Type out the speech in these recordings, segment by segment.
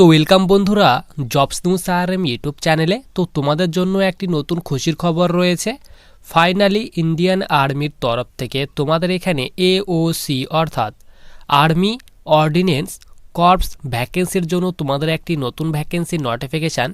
তো ওয়েলকাম বন্ধুরা, jobs news RM YouTube চ্যানেলে। তো তোমাদের জন্য একটি নতুন খুশির খবর রয়েছে। ফাইনালি ইন্ডিয়ান আর্মির তরফ থেকে তোমাদের এখানে এওসি অর্থাৎ আর্মি অর্ডিনেন্স কর্পস ভ্যাকেন্সির জন্য তোমাদের একটি নতুন ভ্যাকেন্সি নোটিফিকেশান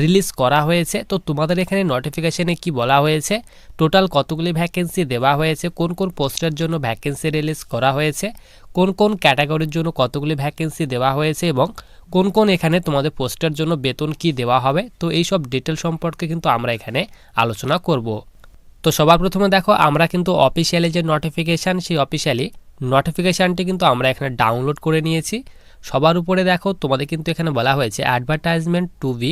রিলিজ করা হয়েছে। তো তোমাদের এখানে নোটিফিকেশানে কি বলা হয়েছে? টোটাল কতগুলি ভ্যাকেন্সি দেওয়া হয়েছে? কোন কোন পোস্টের জন্য ভ্যাকেন্সি রিলিজ করা হয়েছে? কোন কোন ক্যাটাগরির জন্য কতগুলি ভ্যাকেন্সি দেওয়া হয়েছে এবং কোন কোন এখানে তোমাদের পোস্টের জন্য বেতন কি দেওয়া হবে, তো এই সব ডিটেল সম্পর্কে কিন্তু আমরা এখানে আলোচনা করব। তো সবার প্রথমে দেখো, আমরা কিন্তু অফিসিয়ালি যে নোটিফিকেশান সেই অফিসিয়ালি নোটিফিকেশানটি কিন্তু আমরা এখানে ডাউনলোড করে নিয়েছি। সবার উপরে দেখো, তোমাদের কিন্তু এখানে বলা হয়েছে advertisement to be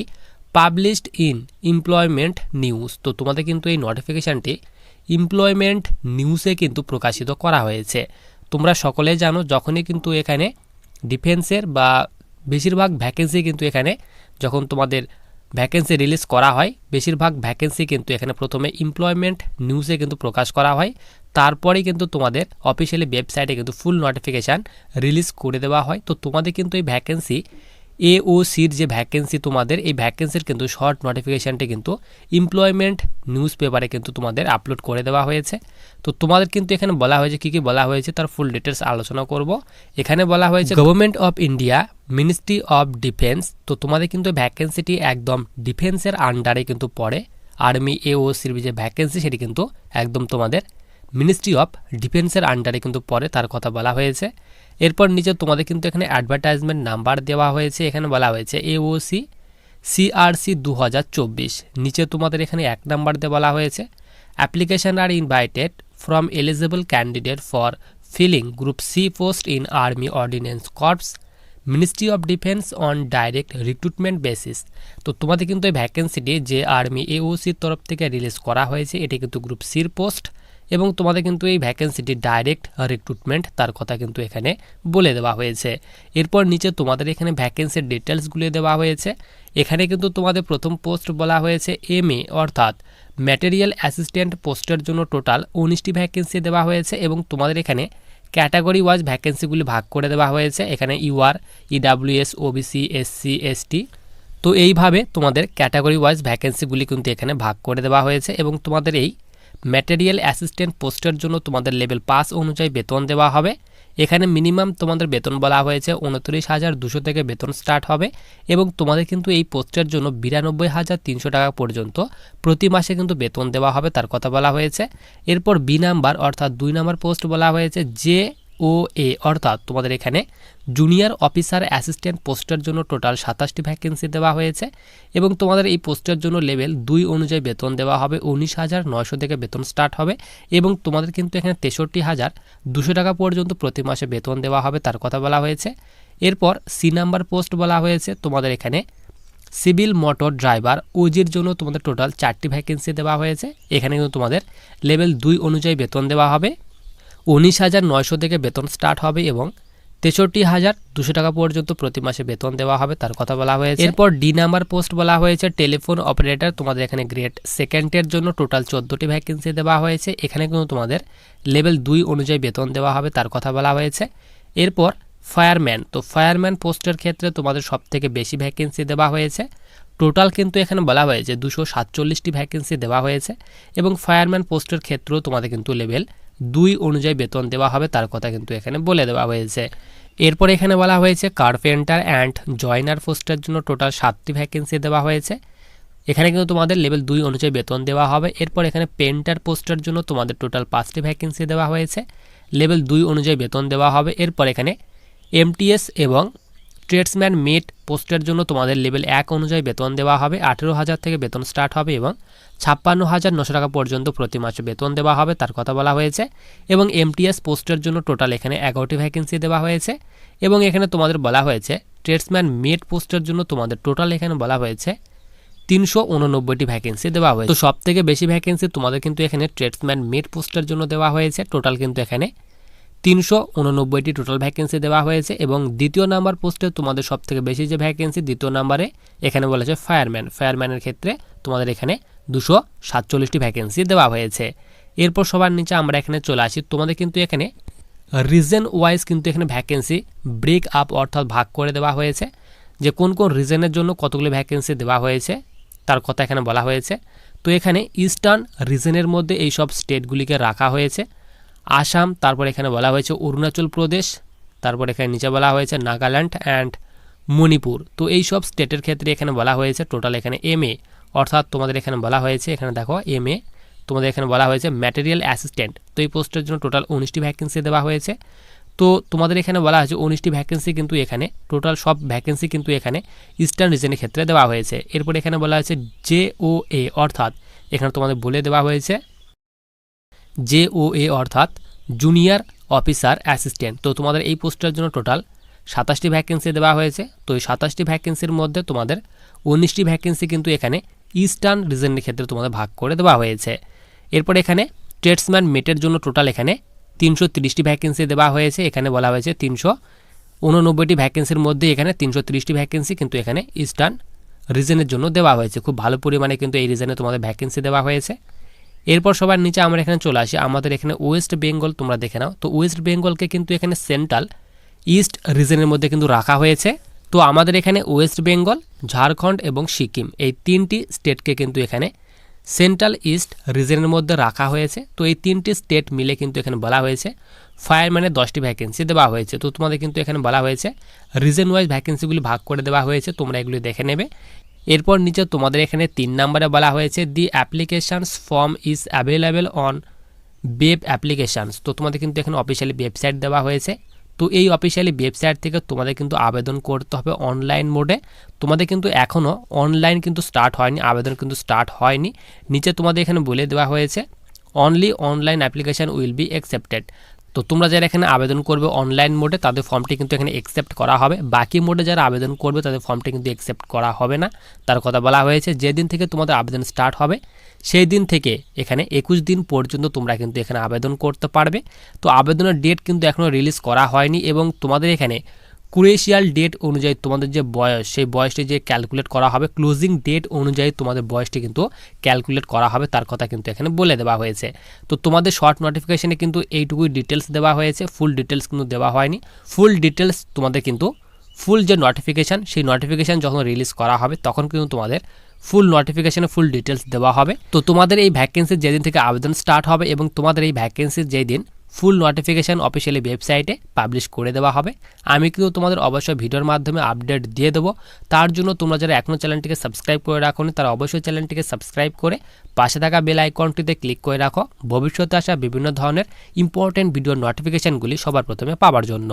published in employment news তো তোমাদের কিন্তু এই নোটিফিকেশানটি এমপ্লয়মেন্ট নিউজে কিন্তু প্রকাশিত করা হয়েছে। তোমরা সকলে জানো যখনই কিন্তু এখানে ডিফেন্সের বা বেশিরভাগ ভ্যাকেন্সি কিন্তু এখানে যখন তোমাদের ভ্যাকেন্সি রিলিজ করা হয়, বেশিরভাগ ভ্যাকেন্সি কিন্তু এখানে প্রথমে এমপ্লয়মেন্ট নিউজে কিন্তু প্রকাশ করা হয়। তারপরেই কিন্তু তোমাদের অফিসিয়ালি ওয়েবসাইটে কিন্তু ফুল নোটিফিকেশান রিলিজ করে দেওয়া হয়। তো তোমাদের কিন্তু এই ভ্যাকেন্সি এ ও সির যে ভ্যাকেন্সি তোমাদের, এই ভ্যাকেন্সির কিন্তু শর্ট নোটিফিকেশানটি কিন্তু এমপ্লয়মেন্ট নিউজ পেপারে কিন্তু তোমাদের আপলোড করে দেওয়া হয়েছে। তো তোমাদের কিন্তু এখানে বলা হয়েছে, কী কী বলা হয়েছে তার ফুল ডিটেলস আলোচনা করব। এখানে বলা হয়েছে government of India ministry of defence তো তোমাদের কিন্তু ভ্যাকেন্সিটি একদম ডিফেন্সের আন্ডারে কিন্তু পড়ে। আর্মি এ ও সির যে ভ্যাকেন্সি সেটি কিন্তু একদম তোমাদের মিনিস্ট্রি অফ ডিফেন্সের আন্ডারে কিন্তু পরে তার কথা বলা হয়েছে। এরপর নিচে তোমাদের কিন্তু এখানে অ্যাডভার্টাইজমেন্ট নাম্বার দেওয়া হয়েছে, এখানে বলা হয়েছে এওসি সিআরসি দু হাজার চব্বিশ। নিচে তোমাদের এখানে এক নাম্বার দিয়ে বলা হয়েছে application are invited from eligible candidate for filling group C post in army ordnance corps ministry of defence on direct recruitment basis তো তোমাদের কিন্তু এই ভ্যাকেন্সিটি যে আর্মি এওসির তরফ থেকে রিলিজ করা হয়েছে, এটি কিন্তু গ্রুপ সির পোস্ট এবং তোমাদের কিন্তু এই ভ্যাকেন্সিটি ডাইরেক্ট রিক্রুটমেন্ট তার কথা কিন্তু এখানে বলে দেওয়া হয়েছে। এরপর নিচে তোমাদের এখানে ভ্যাকেন্সির ডিটেলসগুলি দেওয়া হয়েছে। এখানে কিন্তু তোমাদের প্রথম পোস্ট বলা হয়েছে এম এ অর্থাৎ ম্যাটেরিয়াল অ্যাসিস্ট্যান্ট পোস্টের জন্য টোটাল উনিশটি ভ্যাকেন্সি দেওয়া হয়েছে এবং তোমাদের এখানে ক্যাটাগরি ওয়াইজ ভ্যাকেন্সিগুলি ভাগ করে দেওয়া হয়েছে। এখানে UR EWS OBC SC ST তো এইভাবে তোমাদের ক্যাটাগরি ওয়াইজ ভ্যাকেন্সিগুলি কিন্তু এখানে ভাগ করে দেওয়া হয়েছে এবং তোমাদের এই ম্যাটেরিয়াল অ্যাসিস্ট্যান্ট পোস্টের জন্য তোমাদের লেভেল পাস অনুযায়ী বেতন দেওয়া হবে। এখানে মিনিমাম তোমাদের বেতন বলা হয়েছে উনত্রিশ হাজার দুশো থেকে বেতন স্টার্ট হবে এবং তোমাদের কিন্তু এই পোস্টের জন্য বিরানব্বই হাজার তিনশো টাকা পর্যন্ত প্রতি মাসে কিন্তু বেতন দেওয়া হবে, তার কথা বলা হয়েছে। এরপর বি নাম্বার অর্থাৎ দুই নাম্বার পোস্ট বলা হয়েছে, যে ও এ অর্থাৎ তোমাদের এখানে জুনিয়র অফিসার অ্যাসিস্ট্যান্ট পোস্টের জন্য টোটাল সাতাশটি ভ্যাকেন্সি দেওয়া হয়েছে এবং তোমাদের এই পোস্টের জন্য লেভেল দুই অনুযায়ী বেতন দেওয়া হবে উনিশ হাজার নয়শো থেকে বেতন স্টার্ট হবে এবং তোমাদের কিন্তু এখানে তেষট্টি হাজার দুশো টাকা পর্যন্ত প্রতি মাসে বেতন দেওয়া হবে তার কথা বলা হয়েছে। এরপর সি নাম্বার পোস্ট বলা হয়েছে, তোমাদের এখানে সিভিল মোটর ড্রাইভার ওজির জন্য তোমাদের টোটাল চারটি ভ্যাকেন্সি দেওয়া হয়েছে। এখানে কিন্তু তোমাদের লেভেল দুই অনুযায়ী বেতন দেওয়া হবে। উনিশ হাজার নয়শো থেকে বেতন স্টার্ট হবে এবং তেষট্টি হাজার দুশো টাকা পর্যন্ত প্রতি মাসে বেতন দেওয়া হবে, তার কথা বলা হয়েছে। এরপর ডি নাম্বার পোস্ট বলা হয়েছে টেলিফোন অপারেটর তোমাদের এখানে গ্রেড সেকেন্ডের জন্য টোটাল চোদ্দোটি ভ্যাকেন্সি দেওয়া হয়েছে, এখানে কিন্তু তোমাদের লেভেল দুই অনুযায়ী বেতন দেওয়া হবে, তার কথা বলা হয়েছে। এরপর ফায়ারম্যান তো ফায়ারম্যান পোস্টের ক্ষেত্রে তোমাদের সব থেকে বেশি ভ্যাকেন্সি দেওয়া হয়েছে। টোটাল কিন্তু এখানে বলা হয়েছে দুশো সাতচল্লিশটি ভ্যাকেন্সি দেওয়া হয়েছে এবং ফায়ারম্যান পোস্টের ক্ষেত্রেও তোমাদের কিন্তু লেভেল দুই অনুযায়ী বেতন দেওয়া হবে, তার কথা কিন্তু এখানে বলে দেওয়া হয়েছে। এরপর এখানে বলা হয়েছে কার্পেন্টার অ্যান্ড জয়নার পোস্টের জন্য টোটাল সাতটি ভ্যাকেন্সি দেওয়া হয়েছে। এখানে কিন্তু তোমাদের লেভেল দুই অনুযায়ী বেতন দেওয়া হবে, এরপর এখানে পেন্টার পোস্টের জন্য তোমাদের টোটাল পাঁচটি ভ্যাকেন্সি দেওয়া হয়েছে। লেভেল দুই অনুযায়ী বেতন দেওয়া হবে, এরপর এখানে এমটিএস এবং ট্রেডসম্যান মেট পোস্টের জন্য তোমাদের লেভেল এক অনুযায়ী বেতন দেওয়া হবে, আঠেরো হাজার থেকে বেতন স্টার্ট হবে এবং ছাপ্পান্ন হাজার নশো টাকা পর্যন্ত প্রতি মাসে বেতন দেওয়া হবে, তার কথা বলা হয়েছে। এবং এমটিএস পোস্টের জন্য টোটাল এখানে এগারোটি ভ্যাকেন্সি দেওয়া হয়েছে। এবং এখানে তোমাদের বলা হয়েছে ট্রেডসম্যান মেট পোস্টের জন্য তোমাদের টোটাল এখানে বলা হয়েছে তিনশো উননব্বইটি ভ্যাকেন্সি দেওয়া হয়েছে। তো সব থেকে বেশি ভ্যাকেন্সি তোমাদের কিন্তু এখানে ট্রেডসম্যান মেট পোস্টের জন্য দেওয়া হয়েছে, টোটাল কিন্তু এখানে তিনশো উননব্বইটি টোটাল ভ্যাকেন্সি দেওয়া হয়েছে এবং দ্বিতীয় নাম্বার পোস্টে তোমাদের সব থেকে বেশি যে ভ্যাকেন্সি দ্বিতীয় নাম্বারে এখানে বলেছে ফায়ারম্যান ফায়ারম্যানের ক্ষেত্রে তোমাদের এখানে দুশো সাতচল্লিশটি ভ্যাকেন্সি দেওয়া হয়েছে। এরপর সবার নিচে আমরা এখানে চলে আসি। তোমাদের কিন্তু এখানে রিজন ওয়াইজ কিন্তু এখানে ভ্যাকেন্সি ব্রেক আপ অর্থাৎ ভাগ করে দেওয়া হয়েছে। যে কোন কোন রিজনের জন্য কতগুলো ভ্যাকেন্সি দেওয়া হয়েছে, তার কথা এখানে বলা হয়েছে। তো এখানে ইস্টার্ন রিজনের মধ্যে এই সব স্টেটগুলিকে রাখা হয়েছে। আসাম, তারপর এখানে বলা হয়েছে অরুণাচল প্রদেশ, তারপর এখানে নিচে বলা হয়েছে নাগাল্যান্ড অ্যান্ড মণিপুর। তো এই সব স্টেটের ক্ষেত্রে এখানে বলা হয়েছে টোটাল এখানে এম এ অর্থাৎ তোমাদের এখানে বলা হয়েছে, এখানে দেখো এম এ তোমাদের এখানে বলা হয়েছে ম্যাটেরিয়াল অ্যাসিস্ট্যান্ট তো এই পোস্টের জন্য টোটাল উনিশটি ভ্যাকেন্সি দেওয়া হয়েছে। তো তোমাদের এখানে বলা হয়েছে উনিশটি ভ্যাকেন্সি কিন্তু এখানে টোটাল সব ভ্যাকেন্সি কিন্তু এখানে ইস্টার্ন রিজনের ক্ষেত্রে দেওয়া হয়েছে। এরপর এখানে বলা হয়েছে জে ও এ অর্থাৎ এখানে তোমাদের বলে দেওয়া হয়েছে জে ও এ অর্থাৎ জুনিয়র অফিসার অ্যাসিস্ট্যান্ট। তো তোমাদের এই পোস্টের জন্য টোটাল সাতাশটি ভ্যাকেন্সি দেওয়া হয়েছে। তো এই সাতাশটি ভ্যাকেন্সির মধ্যে তোমাদের উনিশটি ভ্যাকেন্সি কিন্তু এখানে ইস্টার্ন রিজনের ক্ষেত্রে তোমাদের ভাগ করে দেওয়া হয়েছে। এরপর এখানে ট্রেডসম্যান মেটের জন্য টোটাল এখানে তিনশো তিরিশটি ভ্যাকেন্সি দেওয়া হয়েছে। এখানে বলা হয়েছে তিনশো উননব্বইটি ভ্যাকেন্সির মধ্যে এখানে তিনশো তিরিশটি ভ্যাকেন্সি কিন্তু এখানে ইস্টার্ন রিজনের জন্য দেওয়া হয়েছে। খুব ভালো পরিমাণে কিন্তু এই রিজনে তোমাদের ভ্যাকেন্সি দেওয়া হয়েছে। এরপর সবার নিচে আমরা এখানে চলে আসি। আমাদের এখানে ওয়েস্ট বেঙ্গল তোমরা দেখে নাও। তো ওয়েস্ট বেঙ্গলকে কিন্তু এখানে সেন্ট্রাল ইস্ট রিজনের মধ্যে কিন্তু রাখা হয়েছে। তো আমাদের এখানে ওয়েস্ট বেঙ্গল ঝাড়খণ্ড এবং সিকিম এই তিনটি স্টেটকে কিন্তু এখানে সেন্ট্রাল ইস্ট রিজনের মধ্যে রাখা হয়েছে। তো এই তিনটি স্টেট মিলে কিন্তু এখানে বলা হয়েছে। ফায়ারম্যানের দশটি ভ্যাকেন্সি দেওয়া হয়েছে। তো তোমাদের কিন্তু এখানে বলা হয়েছে। রিজন ওয়াইজ ভ্যাকেন্সিগুলি ভাগ করে দেওয়া হয়েছে। তোমরা এগুলি দেখে নেবে। এরপর নিচে তোমাদের এখানে তিন নম্বরে বলা হয়েছে the applications form is available on web applications তো তোমাদের কিন্তু এখানে অফিসিয়ালি ওয়েবসাইট দেওয়া হয়েছে। তো এই অফিসিয়ালি ওয়েবসাইট থেকে তোমাদের কিন্তু আবেদন করতে হবে অনলাইন মোডে তোমাদের কিন্তু এখনও অনলাইন কিন্তু স্টার্ট হয়নি, আবেদন কিন্তু স্টার্ট হয়নি। নিচে তোমাদের এখানে বলে দেওয়া হয়েছে only online application will be accepted তো তোমরা যারা এখানে আবেদন করবে অনলাইন মোডে তাদের ফর্মটি কিন্তু এখানে অ্যাকসেপ্ট করা হবে। বাকি মোডে যারা আবেদন করবে, তাদের ফর্মটি কিন্তু অ্যাকসেপ্ট করা হবে না। তার কথা বলা হয়েছে, যেদিন থেকে তোমাদের আবেদন স্টার্ট হবে, সেই দিন থেকে এখানে একুশ দিন পর্যন্ত তোমরা কিন্তু এখানে আবেদন করতে পারবে। তো আবেদনের ডেট কিন্তু এখনও রিলিজ করা হয়নি এবং তোমাদের এখানে ক্রোয়েশিয়াল ডেট অনুযায়ী তোমাদের যে বয়স, সেই বয়সটি যে ক্যালকুলেট করা হবে ক্লোজিং ডেট অনুযায়ী তোমাদের বয়সটি কিন্তু ক্যালকুলেট করা হবে, তার কথা কিন্তু এখানে বলে দেওয়া হয়েছে। তো তোমাদের শর্ট নোটিফিকেশানে কিন্তু এইটুকুই ডিটেলস দেওয়া হয়েছে ফুল ডিটেলস কিন্তু দেওয়া হয়নি। ফুল ডিটেলস তোমাদের কিন্তু ফুল যে নোটিফিকেশান সেই নোটিফিকেশান যখন রিলিজ করা হবে, তখন কিন্তু তোমাদের ফুল নোটিফিকেশানে ফুল ডিটেলস দেওয়া হবে। তো তোমাদের এই ভ্যাকেন্সির যেদিন থেকে আবেদন স্টার্ট হবে এবং তোমাদের এই ভ্যাকেন্সির যেই দিন ফুল নোটিফিকেশান অফিসিয়ালি ওয়েবসাইটে পাবলিশ করে দেওয়া হবে। আমি কিন্তু তোমাদের অবশ্যই ভিডিওর মাধ্যমে আপডেট দিয়ে দেবো। তার জন্য তোমরা যারা এখনও চ্যানেলটিকে সাবস্ক্রাইব করে রাখো তারা অবশ্যই চ্যানেলটিকে সাবস্ক্রাইব করে পাশে থাকা বেল আইকনটিতে ক্লিক করে রাখো। ভবিষ্যতে আসা বিভিন্ন ধরনের ইম্পর্টেন্ট ভিডিওর নোটিফিকেশানগুলি সবার প্রথমে পাওয়ার জন্য।